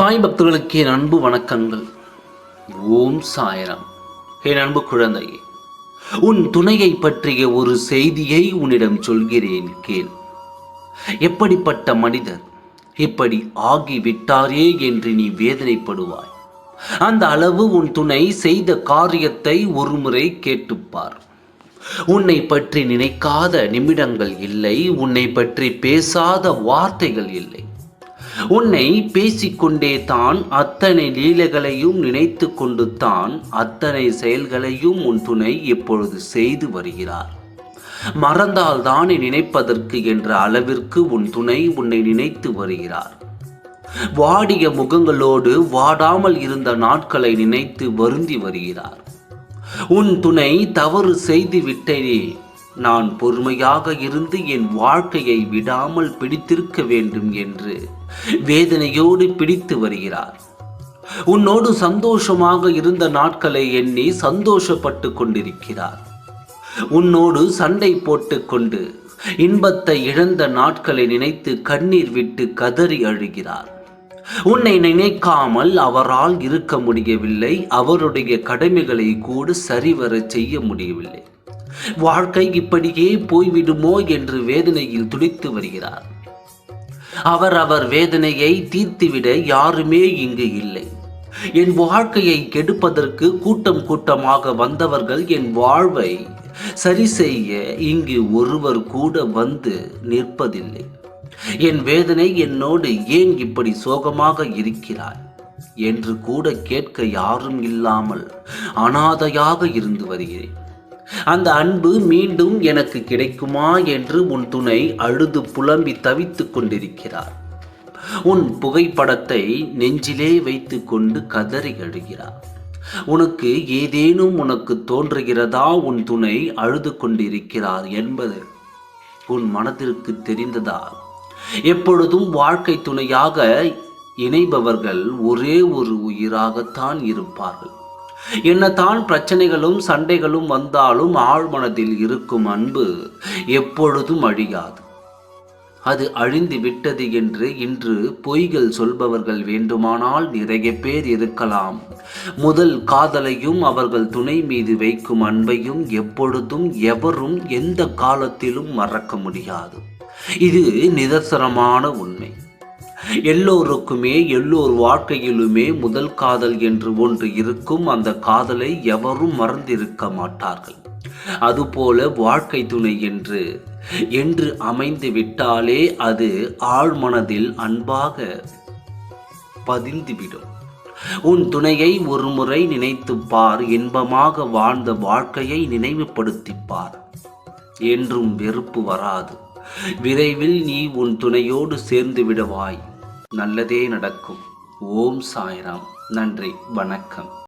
சாய் பக்தர்களுக்கு என் அன்பு வணக்கங்கள். ஓம் சாயராம். என் அன்பு குழந்தையே உன் துணையை பற்றிய ஒரு செய்தியை உன்னிடம் சொல்கிறேன் கேள். எப்படிப்பட்ட மனிதர் இப்படி ஆகிவிட்டாரே என்று நீ வேதனைப்படுவாய். அந்த அளவு உன் துணை செய்த காரியத்தை ஒருமுறை கேட்டுப்பார். உன்னை பற்றி நினைக்காத நிமிடங்கள் இல்லை உன்னை பற்றி பேசாத வார்த்தைகள் இல்லை. உன்னை பேசிக்கொண்டே தான் அத்தனை லீலைகளையும் நினைத்து கொண்டு தான் அத்தனை செயல்களையும் உன் துணை இப்பொழுது செய்து வருகிறார். மறந்தால் தானே நினைப்பதற்கு என்ற அளவிற்கு உன் துணை உன்னை நினைத்து வருகிறார். வாடிய முகங்களோடு வாடாமல் இருந்த நாட்களை நினைத்து வருந்தி வருகிறார். உன் துணை தவறு செய்து விட்டேனே நான் பொறுமையாக இருந்து என் வாழ்க்கையை விடாமல் பிடித்திருக்க வேண்டும் என்று வேதனையோடு பிடித்து வருகிறார். உன்னோடு சந்தோஷமாக இருந்த நாட்களை எண்ணி சந்தோஷப்பட்டு கொண்டிருக்கிறார். உன்னோடு சண்டை போட்டுக்கொண்டு இன்பத்தை இழந்த நாட்களை நினைத்து கண்ணீர் விட்டு கதறி அழுகிறார். உன்னை நினைக்காமல் அவரால் இருக்க முடியவில்லை அவருடைய கடமைகளை கூட சரிவர செய்ய முடியவில்லை. வாழ்க்கை இப்படியே போய்விடுமோ என்று வேதனையில் துடித்து வருகிறார். அவர் அவர் வேதனையை தீர்த்துவிட யாருமே இங்கு இல்லை. என் வாழ்க்கையை கெடுப்பதற்கு கூட்டம் கூட்டமாக வந்தவர்கள் என் வாழ்வை சரி செய்ய இங்கு ஒருவர் கூட வந்து நிற்பதில்லை. என் வேதனை என்னோடு ஏன் இப்படி சோகமாக இருக்கிறாய்? என்று கூட கேட்க யாரும் இல்லாமல் அனாதையாக இருந்து வருகிறேன். அந்த அன்பு மீண்டும் எனக்கு கிடைக்குமா என்று உன் துணை அழுது புலம்பி தவித்துக் கொண்டிருக்கிறார். உன் புகைப்படத்தை நெஞ்சிலே வைத்துக்கொண்டு கதறி அழுகிறார். உனக்கு ஏதேனும் உனக்கு தோன்றுகிறதா உன் துணை அழுது கொண்டிருக்கிறார் என்பது உன் மனதிற்கு தெரிந்ததா? எப்பொழுதும் வாழ்க்கை துணையாக இணைபவர்கள் ஒரே ஒரு உயிராகத்தான் இருப்பார்கள். என்னதான் பிரச்சனைகளும் சண்டைகளும் வந்தாலும் ஆழ்மனதில் இருக்கும் அன்பு எப்பொழுதும் அழியாது. அது அழிந்து விட்டது என்று இன்று பொய்கள் சொல்பவர்கள் வேண்டுமானால் நிறைய பேர் இருக்கலாம். முதல் காதலையும் அவர்கள் துணை மீது வைக்கும் அன்பையும் எப்பொழுதும் எவரும் எந்த காலத்திலும் மறக்க முடியாது. இது நிதர்சனமான உண்மை. எல்லோருக்குமே எல்லோர் வாழ்க்கையிலுமே முதல் காதல் என்று ஒன்று இருக்கும். அந்த காதலை எவரும் மறந்திருக்க மாட்டார்கள். அதுபோல வாழ்க்கை துணை என்று என்று அமைந்து விட்டாலே அது ஆழ்மனதில் அன்பாக பதிந்துவிடும். உன் துணையை ஒரு முறை நினைத்து பார். இன்பமாக வாழ்ந்த வாழ்க்கையை நினைவுபடுத்திப்பார் என்றும் வெறுப்பு வராது. விரைவில் நீ உன் துணையோடு சேர்ந்து விடுவாய். நல்லதே நடக்கும். ஓம் சாய்ராம். நன்றி. வணக்கம்.